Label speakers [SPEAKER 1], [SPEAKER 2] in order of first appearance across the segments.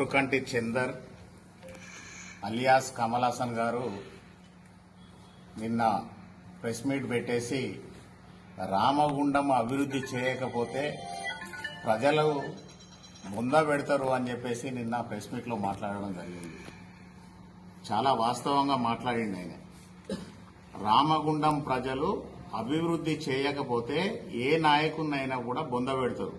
[SPEAKER 1] Korukanti Chander alias Kamal Haasan గారు నిన్న press meet పెట్టేసి రామగుండం అభివృద్ధి చేయకపోతే ప్రజలు ముంద పెడతారు అని చెప్పేసి నిన్న ప్రెస్ మీట్లో మాట్లాడడం జరిగింది. చాలా వాస్తవంగా మాట్లాడింది ఆయన. రామగుండం ప్రజలు అభివృద్ధి చేయకపోతే ఏ నాయకున్నైనా కూడా బొంద పెడతారు.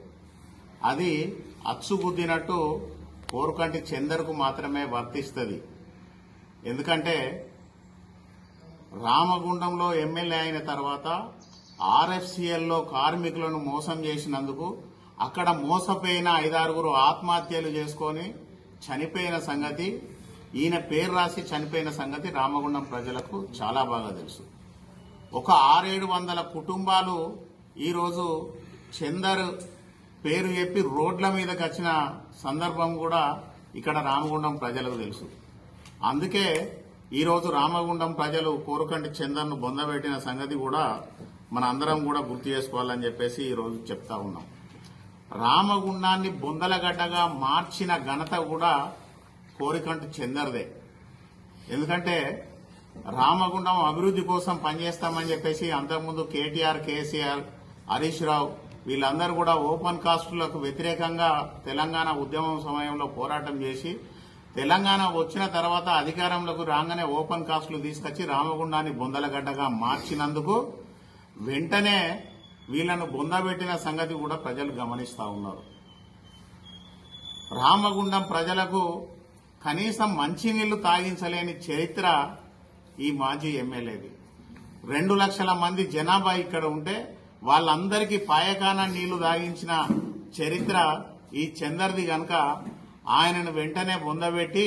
[SPEAKER 1] అది అచ్చుగుద్దినట్టు కోరుకంటి చందర్కు మాత్రమే వర్తిస్తుంది. ఎందుకంటే రామగుండంలో ఎమ్మెల్యే అయిన తర్వాత ఆర్ఎఫ్సిఎల్లో కార్మికులను మోసం చేసినందుకు అక్కడ మోసపోయిన ఐదారుగురు ఆత్మహత్యలు చేసుకొని చనిపోయిన సంగతి ఈయన పేరు రాసి చనిపోయిన సంగతి రామగుండం ప్రజలకు చాలా బాగా తెలుసు. ఒక ఆరేడు వందల కుటుంబాలు ఈరోజు చందర్ పేరు చెప్పి రోడ్ల మీదకి వచ్చిన సందర్భం కూడా ఇక్కడ రామగుండం ప్రజలకు తెలుసు. అందుకే ఈరోజు రామగుండం ప్రజలు కోరుకంటి చందర్ను బొందబెట్టిన సంగతి కూడా మన అందరం కూడా గుర్తు చేసుకోవాలని చెప్పేసి ఈరోజు చెప్తా ఉన్నాం. రామగుండాన్ని బొందలగడ్డగా మార్చిన ఘనత కూడా కోరికంటి చందర్దే. ఎందుకంటే రామగుండం అభివృద్ధి కోసం పనిచేస్తామని చెప్పేసి అంతకుముందు కేటీఆర్ కేసీఆర్ హరీష్ రావు వీళ్ళందరూ కూడా ఓపెన్ కాస్టులకు వ్యతిరేకంగా తెలంగాణ ఉద్యమం సమయంలో పోరాటం చేసి తెలంగాణ వచ్చిన తర్వాత అధికారంలోకి రాగానే ఓపెన్ కాస్టులు తీసుకొచ్చి రామగుండాన్ని బొందలగడ్డగా మార్చినందుకు వెంటనే వీళ్ళను బొందబెట్టిన సంగతి కూడా ప్రజలు గమనిస్తా ఉన్నారు. రామగుండం ప్రజలకు కనీసం మంచినీళ్ళు తాగించలేని చరిత్ర ఈ మాజీ ఎమ్మెల్యేది. రెండు లక్షల మంది జనాభా ఇక్కడ ఉంటే వాళ్ళందరికీ పాయకాన నీళ్ళు తాగించిన చరిత్ర ఈ చందర్ది గనక ఆయనను వెంటనే బొందబెట్టి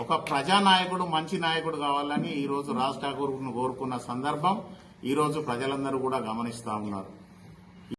[SPEAKER 1] ఒక ప్రజానాయకుడు మంచి నాయకుడు కావాలని ఈరోజు రాజ్ ఠాకూర్ను కోరుకున్న సందర్భం ఈరోజు ప్రజలందరూ కూడా గమనిస్తా ఉన్నారు.